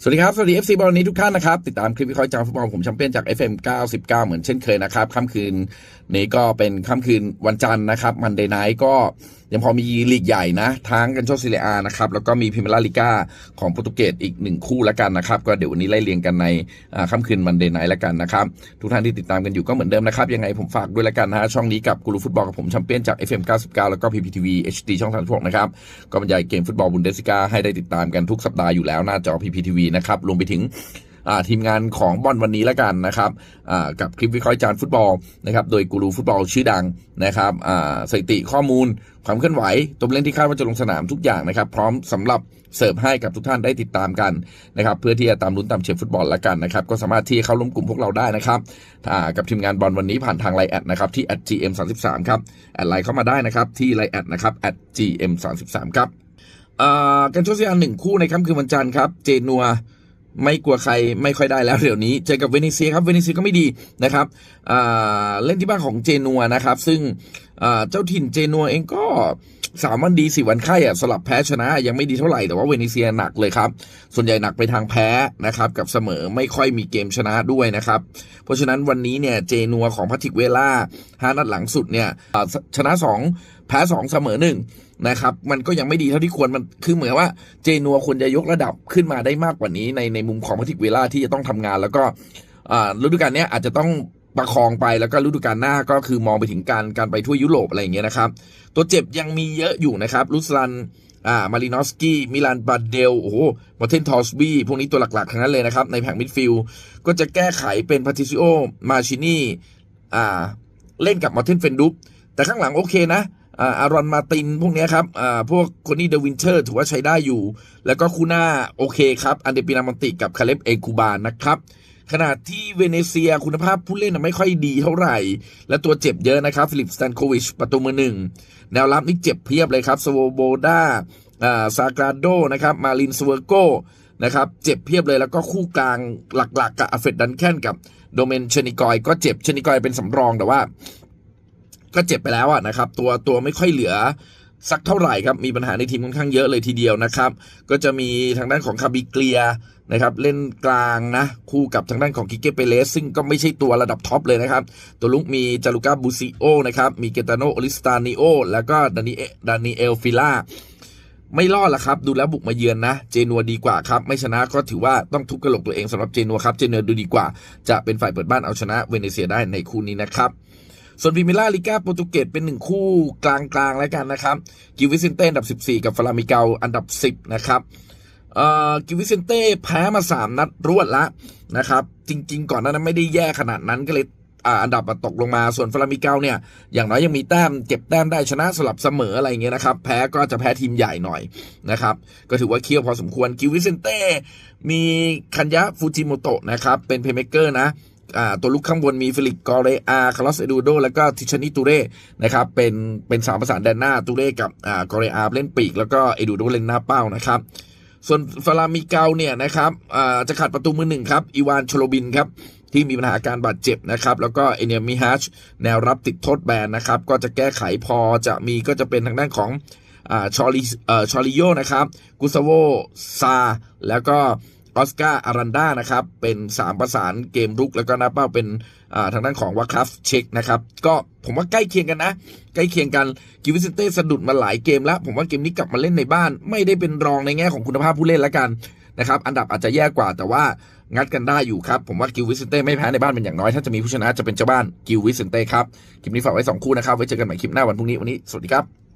สวัสดีครับ สวัสดี FC บอลนี้ทุกท่านนะครับ ติดตามคลิปวิเคราะห์จากฟุตบอลผมแชมเปี้ยนจาก FM 99 เหมือนเช่นเคยนะครับ ค่ำคืนนี้ก็เป็นค่ำคืนวันจันทร์นะครับ มันเดย์ไนท์ก็ยังพอมีลีกใหญ่นะทั้งกันโชซิเลียนะครับแล้วก็มีพิมลาลิก้าของโปรตุเกสอีกหนึ่งคู่แล้วกันนะครับ ก็เดี๋ยววันนี้ไล่เรียงกันในอ่าค่ำคืนมันเดย์ไนท์แล้วกันนะครับ ทุกท่านที่ติดตามกันอยู่ก็เหมือนเดิมนะครับ ยังไงผมฝากด้วยแล้วกันนะฮะช่องนี้กับกูรูฟุตบอลกับผมแชมเปี้ยนจาก FM 99 แล้วก็ PPTV HD ช่อง36นะครับก็บรรยายเกมฟุตบอลบุนเดสกาให้ได้ติดตามกันทุกสัปดาห์อยู่แล้วหน้าจอ PPTV นะครับรวมไปถึง ทีมงานของบอลวันนี้แล้วกันนะครับกับคลิปวิเคราะห์จานฟุตบอลนะครับโดยกูรูฟุตบอลชื่อดังนะครับสถิติข้อมูล ความเคลื่อนไหวตัวเล่นที่คาดว่าจะลงสนามทุกอย่างนะครับ พร้อมสำหรับเสิร์ฟให้กับทุกท่านได้ติดตามกันนะครับเพื่อที่จะตามลุ้นตามเชียร์ฟุตบอลแล้วกันนะครับก็สามารถที่จะเข้าร่วมกลุ่มพวกเราได้นะครับกับทีมงานบอลวันนี้ผ่านทางไลน์แอดนะครับที่ @gm33 ครับแอดไลน์เข้ามาได้นะครับที่ไลน์แอดนะครับ @gm33 ครับอ่ากันโชซิอันหนึ่งคู่ในค่ำคืนวันจันทร์ครับเจนัว ไม่กลัวใครไม่ค่อยได้แล้วเดี๋ยวนี้ เจอกับเวเนเซียครับเวเนเซียก็ไม่ดีนะครับเล่นที่บ้านของเจนัวนะครับ ซึ่งเจ้าถิ่นเจนัวเองก็สามวันดีสี่วันไข้อะสลับแพ้ชนะ ยังไม่ดีเท่าไหร่แต่ว่าเวเนเซียหนักเลยครับ ส่วนใหญ่หนักไปทางแพ้นะครับกับเสมอไม่ค่อยมีเกมชนะด้วยนะครับ เพราะฉะนั้นวันนี้เนี่ยเจนัวของพัทิกเวล่าห้านัดหลังสุดเนี่ยชนะสองแพ้สองเสมอห นะครับ มันก็ยังไม่ดีเท่าที่ควรมันคือเหมือนว่าเจนัวควรจะยกระดับขึ้นมาได้มากกว่านี้ในในมุมของพัทิกเวล่าที่จะต้องทำงาน แล้วก็ฤดูกาลนี้อาจจะต้องประคองไปแล้วก็ฤดูกาลหน้าก็คือมองไปถึงการการไปทั่วยุโรปอะไรอย่างเงี้ยนะครับ ตัวเจ็บยังมีเยอะอยู่นะครับลุสลันอ่ามารินอสกี้มิลานบาเดลโอ้โหมาเทนทอสบี้พวกนี้ตัวหลักๆทั้งนั้นเลยนะครับ ในแผงมิดฟิลด์ก็จะแก้ไขเป็นพาติซิโอมาชินีอ่าเล่นกับมาเทนเฟนดุปแต่ข้างหลังโอเคนะ อารอนมาตินพวกนี้ครับพวกคนนี้เดวินเทอร์ถือว่าใช้ได้อยู่ แล้วก็คูน่าโอเคครับ อันเดปินามันติกับคาเลบเอคูบานนะครับขณะที่เวเนเซียคุณภาพผู้เล่นไม่ค่อยดีเท่าไหร่ และตัวเจ็บเยอะนะครับ ฟิลิปสแตนโควิชประตูมือหนึ่ง แนวรับนี่เจ็บเพียบเลยครับสโวโบดาอ่าซากราโดนะครับ มาลินสเวอร์โกนะครับ เจ็บเพียบเลยแล้วก็คู่กลางหลักๆกับอเฟดดันแคนกับโดเมนเชนิกอย ก็เจ็บเชนิกอยเป็นสำรองแต่ว่า ก็เจ็บไปแล้วอะนะครับตัวตัวไม่ค่อยเหลือสักเท่าไหร่ครับ มีปัญหาในทีมค่อนข้างเยอะเลยทีเดียวนะครับ ก็จะมีทางด้านของคาบิเกลียนะครับ เล่นกลางนะ คู่กับทางด้านของกิเกเปเลสซึ่งก็ไม่ใช่ตัวระดับท็อปเลยนะครับ ตัวลุกมีจารุกาบูซิโอนะครับ มีเกตาโนอลิสตานิโอ แล้วก็ดานิเอดานิเอลฟิล่าไม่รอดละครับ ดูแล้วบุกมาเยือนนะ เจนัวดีกว่าครับ ไม่ชนะก็ถือว่าต้องทุบกระโหลกตัวเองสำหรับเจนัวครับ เจนัวดูดีกว่า จะเป็นฝ่ายเปิดบ้านเอาชนะเวเนเซียได้ในคู่นี้นะครับ ส่วนวิมิล่าลิก้าโปรตุเกสเป็นหนึ่งคู่กลางๆแล้วกันนะครับ กิวิเซนเต้อันดับ 14 กับฟลามิเกาอันดับ 10 นะครับกิวิเซนเต้แพ้มา 3 นัดรวดละนะครับ จริง ๆ ก่อนหนานั้นไม่ได้แย่ขนาดนั้นก็เลยอันดับตกลงมาส่วนฟลามิเกาเนี่ย อย่างน้อยยังมีแต้มเก็บแต้มได้ชนะสลับเสมออะไรเงี้ยนะครับ แพ้ก็จะแพ้ทีมใหญ่หน่อยนะครับ ก็ถือว่าเคี่ยวพอสมควรกิวิเซนเต้มีคันยะฟูจิโมโตะนะครับ เป็นเพย์เมเกอร์นะ ตัวลูกข้างบนมีฟิลิปกอเรอาคาร์ลอสเอดูโด แล้วก็ทิชานิตูเร่นะครับเป็นเป็นสามประสานแดนหน้าตูเร่กับอ่ากอเรอาเล่นปีก แล้วก็เอดูโดเล่นหน้าเป้านะครับส่วนฟลามิเกาเนี่ยนะครับจะขาดประตูมือหนึ่งครับอีวานชโลบินครับที่มีปัญหาการบาดเจ็บนะครับ แล้วก็เอเนียมิฮัชแนวรับติดโทษแบนนะครับ ก็จะแก้ไขพอจะมีก็จะเป็นทางด้านของอชอริเอ่อชอริโยนะครับกุสโวซาแล้วก็ ออสการ์อารันดานะครับ เป็น 3 ประสานเกมรุก แล้วก็น้าเป้าเป็นทางด้านของวาคัฟเช็คนะครับ ก็ผมว่าใกล้เคียงกันนะ ใกล้เคียงกัน กิวิสเต้สะดุดมาหลายเกมแล้ว ผมว่าเกมนี้กลับมาเล่นในบ้าน ไม่ได้เป็นรองในแง่ของคุณภาพผู้เล่นแล้วกันนะครับอันดับอาจจะแย่กว่าแต่ว่างัดกันได้อยู่ครับ ผมว่ากิวิสเต้ไม่แพ้ในบ้านเป็นอย่างน้อย ถ้าจะมีผู้ชนะจะเป็นเจ้าบ้านกิวิสเต้ครับ คลิปนี้ฝากไว้สองคู่นะครับ ไว้เจอกันใหม่คลิปหน้าวันพรุ่งนี้ วันนี้ สวัสดีครับ